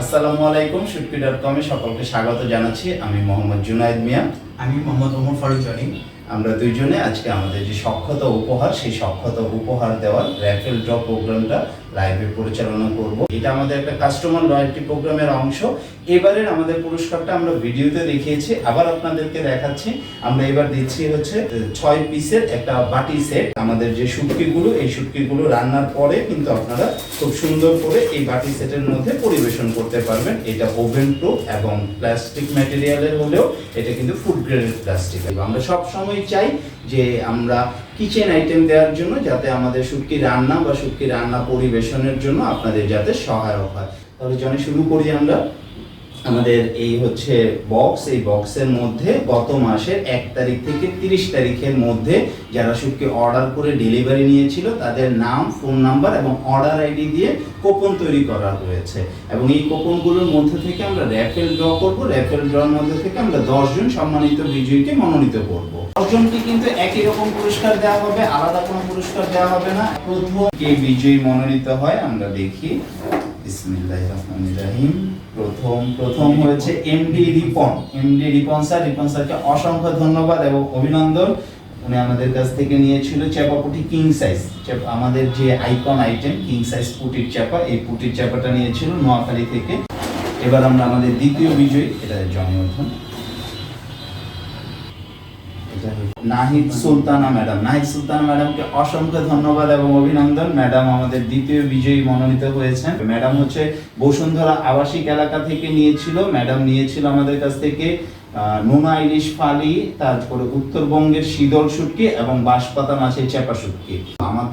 আসসালামু আলাইকুম সুটকি ডট কমে সকলকে স্বাগত জানাচ্ছি। আমি মোহাম্মদ জুনায়দ মিয়া। আমি মোহাম্মদ ওমর ফারুক জনি। আমরা দুইজনে আজকে আমাদের যে সক্ষতা উপহার সেই সক্ষতা উপহার দেওয়ার র্যাফেল ড্র প্রোগ্রামটা লাইভে পরিচালনা করব। এটা আমাদের একটা কাস্টমার লয়্যালটি প্রোগ্রামের অংশ। এবারের আমাদের পুরস্কারটা আমরা ভিডিওতে দেখিয়েছি, আবার আপনাদেরকে দেখাচ্ছি। আমরা এবার দিচ্ছি হচ্ছে ছয় পিসের একটা বাটি সেট আমাদের যে শুটকিগুলো, এই শুটকিগুলো রান্নার পরে কিন্তু আপনারা খুব সুন্দর করে এই বাটি সেটের মধ্যে পরিবেশন করতে পারবেন। এটা ওভেন প্রুফ এবং প্লাস্টিক ম্যাটেরিয়ালের হলেও এটা কিন্তু ফুড গ্রেডেড প্লাস্টিক আমরা সব সময় চাই যে আমরা কিচেন আইটেম দেওয়ার জন্য যাতে আমাদের শুটকি রান্না বা শুটকি রান্না পরিবেশনের জন্য আপনাদের যাতে সহায়ক হয়। তাহলে জনে শুরু করি আমরা। আমাদের এই হচ্ছে বক্স এই বক্সের মধ্যে গত মাসের এক তারিখ থেকে তিরিশ তারিখের মধ্যে যারা সুখকে অর্ডার করে ডেলিভারি নিয়েছিল, তাদের নাম ফোন নাম্বার এবং অর্ডার আইডি দিয়ে কোপন তৈরি করা হয়েছে। এবং এই কোপনগুলোর মধ্যে থেকে আমরা র্যাফেল ড্র করব। র্যাফেল ড্রর মধ্যে থেকে আমরা দশজন সম্মানিত বিজয়ীকে মনোনীত করব। দশজনকে কিন্তু একই রকম পুরস্কার দেওয়া হবে, আলাদা কোনো পুরস্কার দেওয়া হবে না। প্রথম কে বিজয়ী মনোনীত হয়, আমরা দেখি। বিসমিল্লাহির প্রথম প্রথম হয়েছে MD Ripon. MD Ripon sir, Ripon স্যারকে অসংখ্য ধন্যবাদ এবং অভিনন্দন। উনি আমাদের কাছ থেকে নিয়েছিল চাপাপুটি কিং সাইজ আমাদের যে আইকন আইটেম কিং সাইজ পুটির চাপা এই পুটির চাপাটা নিয়েছিল নোয়াখালী থেকে। এবার আমরা আমাদের দ্বিতীয় বিজয়ী, এটা জনি নাহিদ সুলতানা ম্যাডাম। নাহিদ সুলতানা ম্যাডামকে অসংখ্য ধন্যবাদ এবং অভিনন্দন। ম্যাডাম আমাদের দ্বিতীয় বিজয়ী মনোনীত হয়েছেন। ম্যাডাম হচ্ছে বসুন্ধরা আবাসিক এলাকা থেকে নিয়েছিল। ম্যাডাম নিয়েছিল আমাদের কাছ থেকে নোনা ইলিশ ফালি, তারপরে উত্তরবঙ্গের শীতল শুটকি এবং বাঁশপাতা মাছের চেপা শুটকি।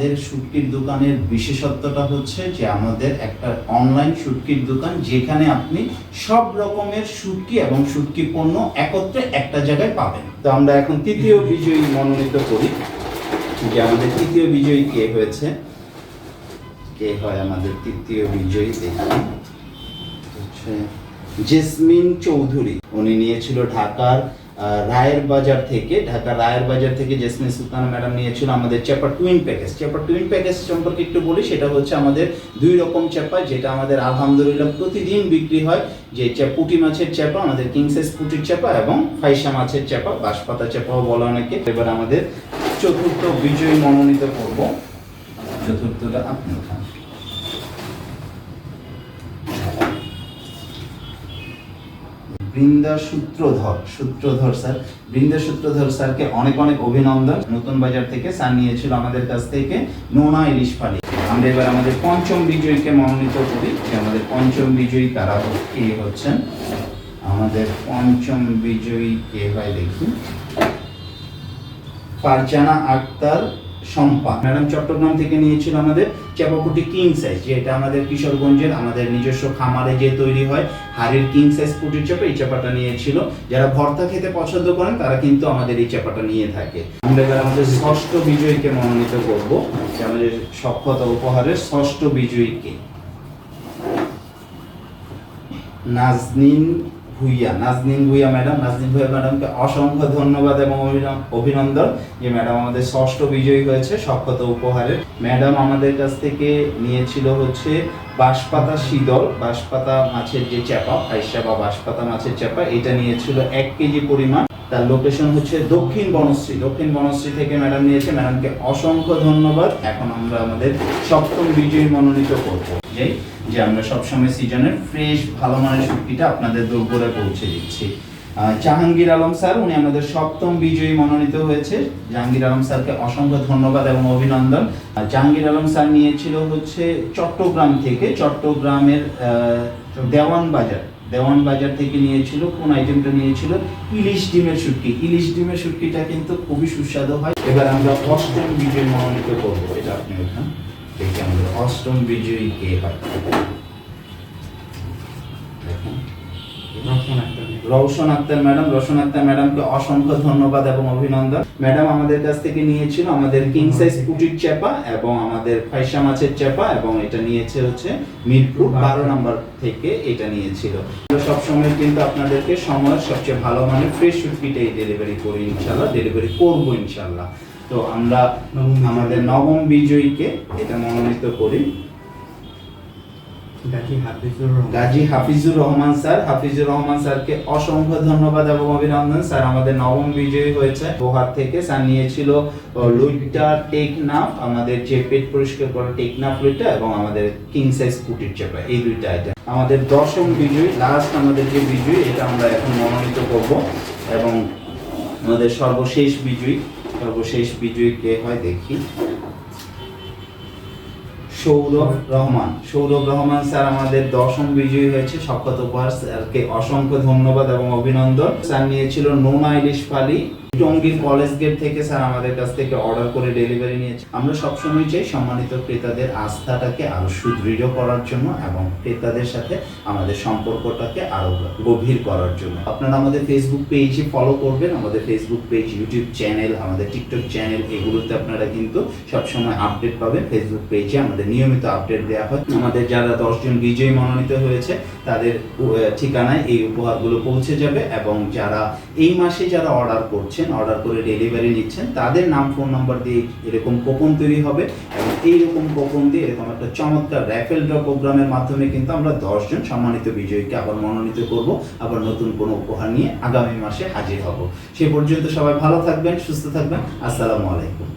আমাদের শুটকির দোকানের বিশেষত্বটা হচ্ছে যে আমাদের একটা অনলাইন শুটকির দোকান যেখানে আপনি সব রকমের শুটকি এবং শুটকি পণ্য একত্রে একটা জায়গায় পাবেন। তো আমরা এখন তৃতীয় বিজয়ী মনোনীত করি। যে আমাদের তৃতীয় বিজয়ী কে হয়েছে? কে হয় আমাদের তৃতীয় বিজয়ী? দেখি। জেসমিন চৌধুরী। উনি নিয়েছিল ঢাকার রায়ের বাজার থেকে ঢাকা রায়ের বাজার থেকে জেসমিন সুলতানা ম্যাডাম নিয়েছিল আমাদের Chepa twin package. Chepa twin package সম্পর্কে একটু বলি, সেটা হচ্ছে আমাদের দুই রকম চেপা যেটা আমাদের আলহামদুলিল্লাহ প্রতিদিন বিক্রি হয়, যে পুঁটি মাছের চেপা আমাদের কিং সাইজ পুটির চেপা এবং ফাইসা মাছের চেপা বাঁশপাতা চেপাও বলা অনেকে। এবার আমাদের চতুর্থ বিজয়ী মনোনীত করব। চতুর্থটা আপনি বৃন্দা সূত্রধর সূত্রধর স্যার। বৃন্দা সূত্রধর স্যারকে অনেক অনেক অভিনন্দন। নতুন বাজার থেকে স্যার নিয়েছিল আমাদের কাছ থেকে নোনা ইলিশ পালি। আমরা এবার আমাদের পঞ্চম বিজয়ীকে মনোনীত করি। যে আমাদের পঞ্চম বিজয়ী হ- কে হচ্ছেন? আমাদের পঞ্চম বিজয়ী কে হয় দেখি। ফারজানা আক্তার সম্পা। ম্যাডাম চট্টগ্রাম থেকে নিয়েছিল আমাদের চাপাপুটি কিং সাইজ যেটা আমাদের কিশোরগঞ্জের আমাদের নিজস্ব খামারে যে তৈরি হয়, হাড়ির কিং সাইজ পুটির চাপা, এই চাপাটা নিয়েছিল। যারা ভর্তা খেতে পছন্দ করেন, তারা কিন্তু আমাদের এই চাপাটা নিয়ে থাকে। আমরা এবার আমাদের ষষ্ঠ বিজয়ীকে মনোনীত করব আমাদের সক্ষতা উপহারের ষষ্ঠ বিজয়ীকে। নাজনীন ভুইয়া, নাজনীন ভুইয়া ম্যাডাম, নাজনীন ভুইয়া ম্যাডামকে অসংখ্য ধন্যবাদ এবং অভিন- অভিনন্দন। যে ম্যাডাম আমাদের ষষ্ঠ বিজয়ী হয়েছে সক্ষত উপহারের। ম্যাডাম আমাদের কাছ থেকে নিয়েছিল হচ্ছে বাঁশপাতা শীতল, বাঁশপাতা মাছের যে চাপা ফাইসা বা বাঁশপাতা মাছের চাপা এটা নিয়েছিল এক কেজি পরিমাণ। তার লোকেশন হচ্ছে দক্ষিণ বনশ্রী। দক্ষিণ বনশ্রী থেকে ম্যাডাম নিয়েছে। ম্যাডামকে অসংখ্য ধন্যবাদ। এখন আমরা আমাদের সপ্তম বিজয়ী মনোনীত করব। যেই যে আমরা সবসময় সিজনের ফ্রেশ ভালো মানের শুটকিটা আপনাদের দোরগোড়ে পৌঁছে দিচ্ছি। জাহাঙ্গীর আলম স্যার, উনি আমাদের সপ্তম বিজয়ী মনোনীত হয়েছে। জাহাঙ্গীর আলম স্যারকে অসংখ্য ধন্যবাদ এবং অভিনন্দন। জাহাঙ্গীর আলম স্যার নিয়েছিল হচ্ছে চট্টগ্রাম থেকে, চট্টগ্রামের দেওয়ান বাজার। দেওয়ান বাজার থেকে নিয়েছিল, কোন আইটেমটা নিয়েছিল? ইলিশ ডিমের শুটকি। ইলিশ ডিমের শুটকিটা কিন্তু খুবই সুস্বাদু হয়। এবার আমরা অষ্টম বিজয়ী মনোনীত করব, এটা আপনি ওখান দেখি আমাদের অষ্টম বিজয়ী কে হয় দেখুন। রওশন আক্তার ম্যাডাম। রওশন আক্তার ম্যাডামকে অসংখ্য ধন্যবাদ এবং অভিনন্দন। ম্যাডাম আমাদের কাছ থেকে নিয়েছিল আমাদের কিং সাইজ কুটির চাপা এবং আমাদের ফাইসা মাছের চাপা এবং এটা নিয়েছে হচ্ছে মিরপুর বারো নাম্বার থেকে এটা নিয়েছিল। আমরা সবসময় কিন্তু আপনাদেরকে সময়ের সবচেয়ে ভালো মানে ফ্রেশ শুটকিটাই ডেলিভারি করি ইনশাল্লাহ ডেলিভারি করব ইনশাল্লাহ তো আমরা আমাদের নবম বিজয়ীকে এটা মনোনীত করি। গাজী হাফিজুর রহমান স্যার। হাফিজুর রহমান স্যারকে অসংখ্য ধন্যবাদ এবং অভিনন্দন স্যার। আমাদের নবম বিজয়ী হয়েছে। উপহার থেকে স্যার নিয়েছিল লুইটা টেকনাফ, আমাদের যে পেট পরিষ্কার করা টেকনাফ লুইটা এবং আমাদের কিং সাইজ কুটির চেপা, এই দুইটা আইটেম আমাদের দশম বিজয়ী লাস্ট আমাদের যে বিজয়ী, এটা আমরা এখন মনোনীত করব এবং আমাদের সর্বশেষ বিজয়ী সর্বশেষ বিজয়ী কে হয় দেখি। সৌরভ রহমান। সৌরভ রহমান স্যার আমাদের দশম বিজয়ী হয়েছে। সক্ষত উপহার স্যারকে অসংখ্য ধন্যবাদ এবং অভিনন্দন। স্যার নিয়েছিল নোনা ইলিশ পালি টঙ্গীর কলেজ গেট থেকে স্যার আমাদের কাছ থেকে অর্ডার করে ডেলিভারি নিয়েছে। আমরা সবসময় চাই সম্মানিত ক্রেতাদের আস্থাটাকে আরও সুদৃঢ় করার জন্য এবং ক্রেতাদের সাথে আমাদের সম্পর্কটাকে আরও গভীর করার জন্য। আপনারা আমাদের ফেসবুক পেজে ফলো করবেন। আমাদের ফেসবুক পেজ ইউটিউব চ্যানেল আমাদের টিকটক চ্যানেল এগুলোতে আপনারা কিন্তু সবসময় আপডেট পাবেন। ফেসবুক পেজে আমাদের নিয়মিত আপডেট দেওয়া হয়। আমাদের যারা দশজন বিজয়ী মনোনীত হয়েছে, তাদের ঠিকানায় এই উপহারগুলো পৌঁছে যাবে এবং যারা এই মাসে যারা অর্ডার করছেন অর্ডার করে ডেলিভারি নিচ্ছেন, তাদের নাম ফোন নাম্বার দিয়ে এরকম কোপন তৈরি হবে এবং এইরকম কোপন দিয়ে এরকম একটা চমৎকার র্যাফেল ড্র প্রোগ্রামের মাধ্যমে কিন্তু আমরা দশজন সম্মানিত বিজয়ীকে আবার মনোনীত করব, আবার নতুন কোনো উপহার নিয়ে আগামী মাসে হাজির হব। সে পর্যন্ত সবাই ভালো থাকবেন, সুস্থ থাকবেন। আসসালামু আলাইকুম।